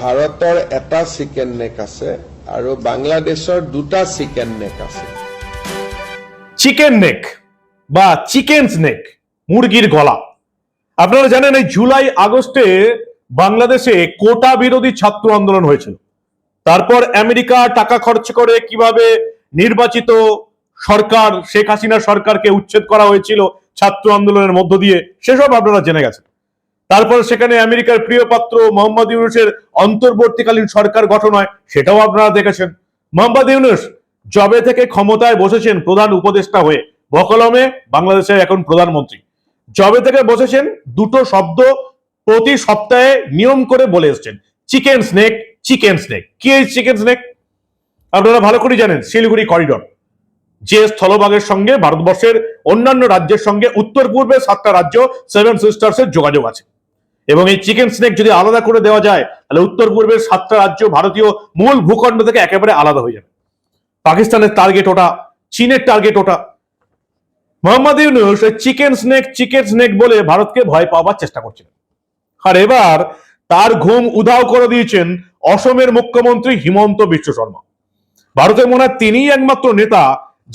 ভাৰতৰ এটা chicken neck আছে আৰু বাংলাদেশৰ দুটা চিকেন নেক আছে। চিকেন নেক বা চিকেন স্নেক মুরগির গলা। আপনারা জানেন এই জুলাই আগস্টে বাংলাদেশে কোটা বিরোধী ছাত্র আন্দোলন হয়েছিল। তারপর আমেরিকা টাকা খরচ করে কীভাবে নির্বাচিত সরকার, শেখ হাসিনা সরকারকে উচ্ছেদ করা হয়েছিল ছাত্র আন্দোলনের মধ্য দিয়ে, সেসব আপনারা জেনে গেছেন। তারপর সেখানে আমেরিকার প্রিয় পাত্র মোহাম্মদ ইউনুসের অন্তর্বর্তীকালীন সরকার গঠন হয়, সেটাও আপনারা দেখেছেন। মোহাম্মদ ইউনুস জবে থেকে ক্ষমতায় বসেছেন প্রধান উপদেষ্টা হয়ে, বকলমে বাংলাদেশের এখন প্রধানমন্ত্রী। জবে থেকে বসেছেন দুটো শব্দ প্রতি সপ্তাহে নিয়ম করে বলে এসছেন। Chicken neck chicken neck. কি এই চিকেন স্নেক? আপনারা ভালো করে জানেন, শিলিগুড়ি করিডর। যে স্থলভাগের সঙ্গে, ভারতবর্ষের অন্যান্য রাজ্যের সঙ্গে উত্তর পূর্বের সাতটা রাজ্য, সেভেন সিস্টার্স এর যোগাযোগ আছে। এবং এই চিকেন স্নেক যদি আলাদা করে দেওয়া যায়, তাহলে উত্তর পূর্বের সাতটা রাজ্য ভারতীয় মূল ভূখণ্ড থেকে একেবারে আলাদা হয়ে যাবে। পাকিস্তানের টার্গেট ওটা, চীনের টার্গেট ওটা। Mohammad Yunus chicken neck chicken neck বলে ভারতকে ভয় পাওয়ার চেষ্টা করছিলেন। আর এবার তার ঘুম উধাও করে দিয়েছেন অসমের মুখ্যমন্ত্রী হিমন্ত বিশ্ব শর্মা। ভারতের মনে হয় তিনিই একমাত্র নেতা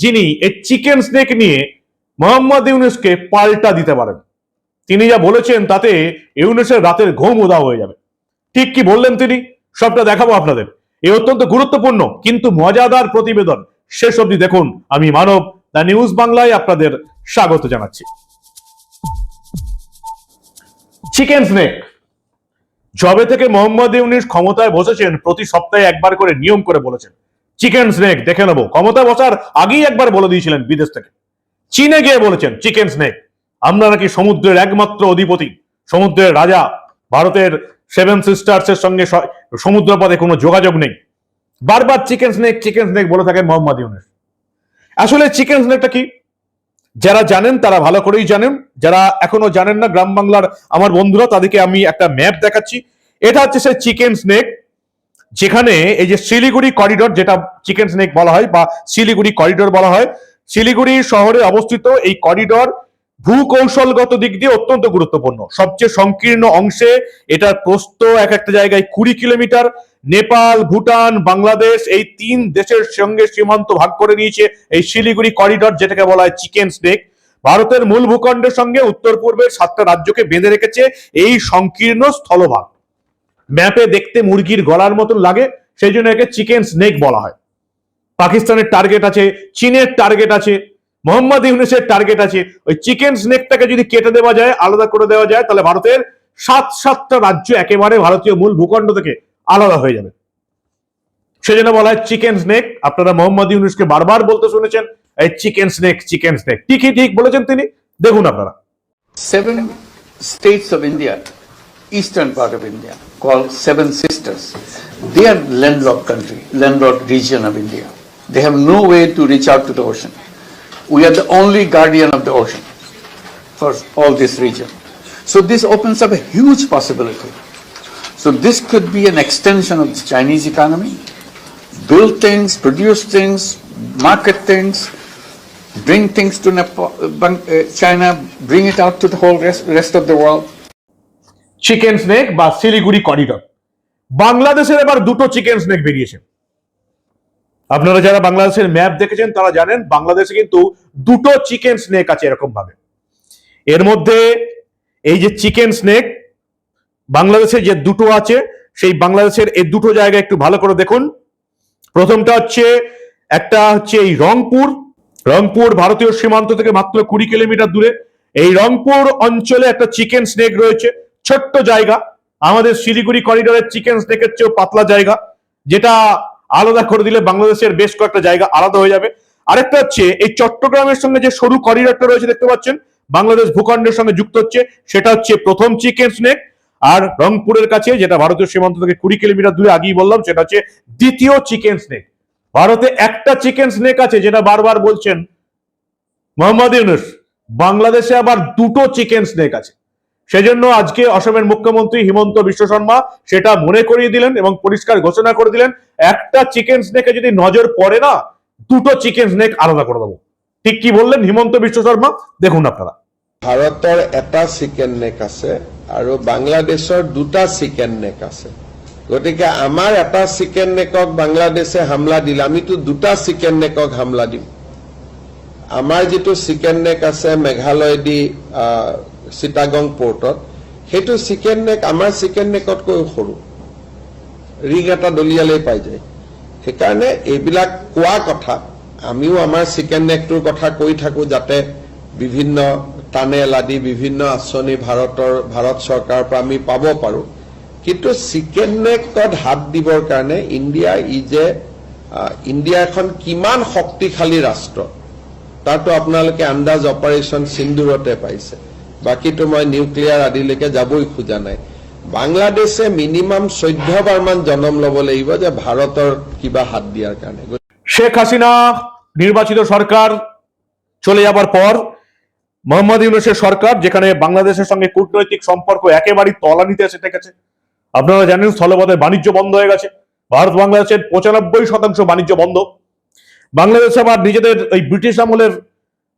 যিনি এই চিকেন স্নেক নিয়ে মোহাম্মদ ইউনুসকে পাল্টা দিতে পারেন। তিনি যা বলেছেন তাতে ইউনুসের রাতের ঘুম উধাও হয়ে যাবে। ঠিক কি বললেন তিনি? সবটা দেখাবো আপনাদের। এই অত্যন্ত গুরুত্বপূর্ণ, কিন্তু মজাদার প্রতিবেদন। শেষ অবধি দেখুন। আমি মানব, দ্য নিউজ বাংলায় আপনাদের স্বাগত জানাচ্ছি। Chicken neck. জবে থেকে মোহাম্মদ ইউনিস ক্ষমতায় বসেছেন, প্রতি সপ্তাহে একবার করে নিয়ম করে বলেছেন। চিকেন স্নেক, দেখে নেব। ক্ষমতায় বসার আগেই একবার বলে দিয়েছিলেন বিদেশ থেকে। চীনে গিয়ে বলেছেন, চিকেন স্নেক। আমরা নাকি সমুদ্রের একমাত্র অধিপতি, সমুদ্রের রাজা, ভারতের সেভেন সিস্টার্স এর সঙ্গে সমুদ্রপথে কোনো যোগাযোগ নেই। বারবার চিকেন স্নেক চিকেন স্নেক বলে থাকেন মোহাম্মদ ইউনিস। আসলে চিকেন স্নেকটা কি? যারা জানেন তারা ভালো করেই জানেন। যারা এখনও জানেন না, গ্রাম বাংলার আমার বন্ধুরা, তাদেরকে আমি একটা ম্যাপ দেখাচ্ছি। এটা হচ্ছে সেই চিকেন স্নেক যেখানে এই যে শিলিগুড়ি করিডোর যেটা চিকেন স্নেক বলা হয়, বা শিলিগুড়ি করিডোর বলা হয়, শিলিগুড়ি শহরে অবস্থিত এই করিডোর ভূকৌশলগত দিক দিয়ে অত্যন্ত গুরুত্বপূর্ণ। সবচেয়ে সংকীর্ণ অংশে এটার প্রস্থ এক একটা জায়গায় কুড়ি কিলোমিটার। নেপাল, ভুটান, বাংলাদেশ এই তিন দেশের সঙ্গে সীমান্ত ভাগ করে নিয়েছে এই শিলিগুড়ি করিডর, যেটাকে বলা হয় চিকেন স্নেক। ভারতের মূল ভূখণ্ডের সঙ্গে উত্তর পূর্বের সাতটা রাজ্যকে বেঁধে রেখেছে এই সংকীর্ণ স্থলভাগ। ম্যাপে দেখতে মুরগির গলার মতন লাগে, সেই জন্য একে চিকেন স্নেক বলা হয়। পাকিস্তানের টার্গেট আছে, চীনের টার্গেট আছে মোহাম্মদ ইউনিসের টার্গেট আছে ওই চিকেন স্নেকটাকে যদি কেটে দেওয়া যায় আলাদা করে দেওয়া যায় তাহলে ভারতের সাত সাতটা রাজ্য একেবারে ভারতীয় মূল ভূখণ্ড থেকে আলাদা হয়ে যাবে সেজন্য বলা হয় চিকেন স্নেক আপনারা মোহাম্মদ ইউনুসকে বারবার বলতে শুনেছেন এই চিকেন স্নেক চিকেন স্নেক ঠিকই ঠিক বলেছেন তিনি দেখুন আপনারা seven states of India, eastern part of India, called Seven Sisters. They are landlocked country, landlocked region of India. They have no way to reach out to the ocean. We are the only guardian of the ocean for all this region. So this opens up a huge possibility. So this could be an extension of the Chinese economy, build things, produce things, market things, bring things to Nepal, uh, uh, China, bring it out to the whole rest, rest of the world. Chicken neck বা Siliguri corridor বাংলাদেশের এবার দুটো chicken snake বেরিয়েছে আপনারা যারা বাংলাদেশের map দেখেছেন, তারা জানেন বাংলাদেশে কিন্তু দুটো চিকেন স্নেক আছে এরকম ভাবে এর মধ্যে এই যে চিকেন স্নেক বাংলাদেশে যে দুটো আছে, সেই বাংলাদেশের এই দুটো জায়গা একটু ভালো করে দেখুন। প্রথমটা হচ্ছে, একটা হচ্ছে এই রংপুর। রংপুর ভারতীয় সীমান্ত থেকে মাত্র কুড়ি কিলোমিটার দূরে। এই রংপুর অঞ্চলে একটা চিকেন স্নেক রয়েছে, ছোট্ট জায়গা। আমাদের শিলিগুড়ি করিডোরের চিকেন স্নেকের চেয়েও পাতলা জায়গা, যেটা আলাদা করে দিলে বাংলাদেশের বেশ কয়েকটা জায়গা আলাদা হয়ে যাবে। আরেকটা হচ্ছে, এই চট্টগ্রামের সঙ্গে যে সরু করিডোরটা রয়েছে দেখতে পাচ্ছেন, বাংলাদেশ ভূখণ্ডের সঙ্গে যুক্ত হচ্ছে, সেটা হচ্ছে প্রথম চিকেন স্নেক, আর রংপুরের কাছে, যেটা ভারতীয় সীমান্ত থেকে কুড়ি কিলোমিটার দূরে আগেই বললাম, সেটা হচ্ছে দ্বিতীয় চিকেন স্নেক। ভারতে একটা চিকেন স্নেক আছে, যেটা বারবার বলছেন মোহাম্মদ ইউনুস, বাংলাদেশে আবার দুটো চিকেন স্নেক আছে। সেজন্য আজকে অসমের মুখ্যমন্ত্রী হিমন্ত বিশ্ব শর্মা সেটা মনে করিয়ে দিলেন এবং পরিষ্কার ঘোষণা করে দিলেন একটা চিকেন স্নেকে যদি নজর পড়ে না দুটো চিকেন স্নেক আলাদা করে দেবো। ঠিক কি বললেন হিমন্ত বিশ্ব শর্মা? দেখুন আপনারা। ভাৰতৰ এটা চিকেন নেক আছে আৰু বাংলাদেশৰ দুটা চিকেন নেক আছে। গতিকে আমাৰ এটা চিকেন নেকক বাংলাদেশে হামলা দিলে আমিতো দুটা চিকেন নেকক হামলা দিম। আমাৰ যিটো চিকেন নেক আছে মেঘালয়দি আহ, চিটাগং পৰ্টত সেইটো চিকেন নেক আমাৰ চিকেন নেকতকৈ সৰু। ৰিং এটা দলিয়ালেই পাই যায়। সেইকাৰণে এইবিলাক কোৱা কথা আমিও আমাৰ চিকেন নেকটোৰ কথা কৈ থাকো যাতে বিভিন্ন টানেল আদি বিভিন্ন আঁচনি ভাৰতৰ ভাৰত চৰকাৰৰ পৰা আমি পাব পাৰো। কিন্তু চিকেন নেকত হাত দিবৰ কাৰণে ইণ্ডিয়া ই যে আহ, ইণ্ডিয়া এখন কিমান শক্তিশালী ৰাষ্ট্ৰ তাৰতো আপোনালোকে আন্দাজ অপাৰেশ্যন সিন্দুৰতে পাইছে। বাকীতো মই নিউক্লিয়াৰ আদিলৈকে যাবই খোজা নাই। বাংলাদেশে মিনিমাম চৈধ্য বাৰমান জনম ল'ব লাগিব যে ভাৰতৰ কিবা হাত দিয়াৰ কাৰণে। শেখ হাসিনা নির্বাচিত সরকার চলে যাবার পর মোহাম্মদ ইউনুসের সরকার, যেখানে বাংলাদেশের সঙ্গে কূটনৈতিক সম্পর্ক একেবারেই তলানিতে এসে থেকেছে। আপনারা জানেন স্থলপথে বাণিজ্য বন্ধ হয়ে গেছে। ভারত বাংলাদেশের পঁচানব্বই শতাংশ বাণিজ্য বন্ধ। বাংলাদেশ আবার নিজেদের এই ব্রিটিশ আমলের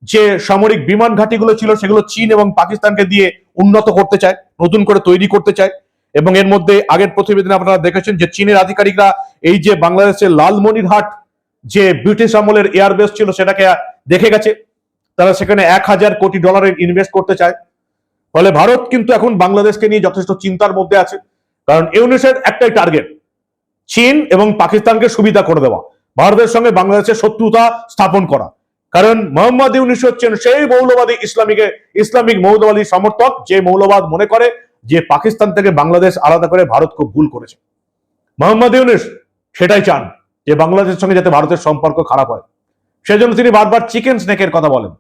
যে সামরিক বিমান ঘাঁটিগুলো ছিল সেগুলো চীন এবং পাকিস্তানকে দিয়ে উন্নত করতে চায়, নতুন করে তৈরি করতে চায়। এবং এর মধ্যে আগের প্রতিবেদনে আপনারা দেখেছেন যে চীনের আধিকারিকরা এই যে বাংলাদেশের লালমনিরহাট যে ব্রিটিশ আমলের এয়ারবেস ছিল সেটাকে দেখে গেছে। তারা সেখানে এক হাজার কোটি ডলারের ইনভেস্ট করতে চায়। ফলে ভারত কিন্তু এখন বাংলাদেশকে নিয়ে যথেষ্ট চিন্তার মধ্যে আছে। কারণ ইউনিসের একটাই টার্গেট চীন এবং পাকিস্তানকে সুবিধা করে দেওয়া। ভারতের সঙ্গে বাংলাদেশের শত্রুতা স্থাপন করা। কারণ মোহাম্মদ ইউনিস হচ্ছেন সেই মৌলবাদী ইসলামিকে, ইসলামিক মৌলবাদী সমর্থক যে মৌলবাদ মনে করে, যে পাকিস্তান থেকে বাংলাদেশ আলাদা করে ভারত খুব ভুল করেছে। মোহাম্মদ ইউনিস সেটাই চান যে বাংলাদেশের সঙ্গে যাতে ভারতের সম্পর্ক খারাপ হয়। সেজন্য তিনি বারবার চিকেন স্নেকের কথা বলেন।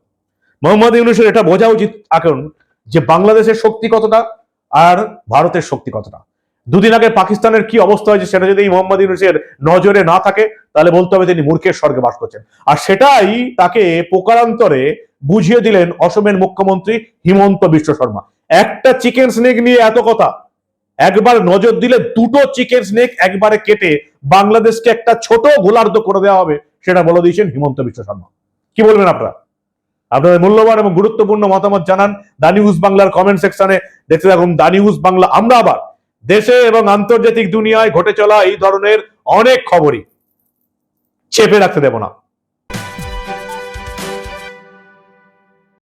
মোহাম্মদ ইউনুসের এটা বোঝা উচিত এখন যে বাংলাদেশের শক্তি কতটা আর ভারতের শক্তি কতটা। দুদিন আগে পাকিস্তানের কি অবস্থা হয়েছে সেটা যদি মোহাম্মদ ইউনুসের নজরে না থাকে, তাহলে বলতে হবে তিনি মূর্খের স্বর্গে বাস করছেন। আর সেটাই তাকে পোকারান্তরে বুঝিয়ে দিলেন অসমের মুখ্যমন্ত্রী হিমন্ত বিশ্ব শর্মা। একটা চিকেন স্নেক নিয়ে এত কথা। একবার নজর দিলে দুটো চিকেন স্নেক একবারে কেটে বাংলাদেশকে একটা ছোট গোলার্ধ করে দেওয়া হবে, সেটা বলে দিয়েছেন হিমন্ত বিশ্ব শর্মা। কি বলবেন আপনারা? আপনাদের মূল্যবান এবং গুরুত্বপূর্ণ মতামত জানান। দা নিউজ বাংলার কমেন্ট সেকশনে দেখতে থাকুন। দা নিউজ বাংলা, আমরা আবার দেশে এবং আন্তর্জাতিক দুনিয়ায় ঘটে চলা এই ধরনের অনেক খবরই চেপে রাখতে দেব না।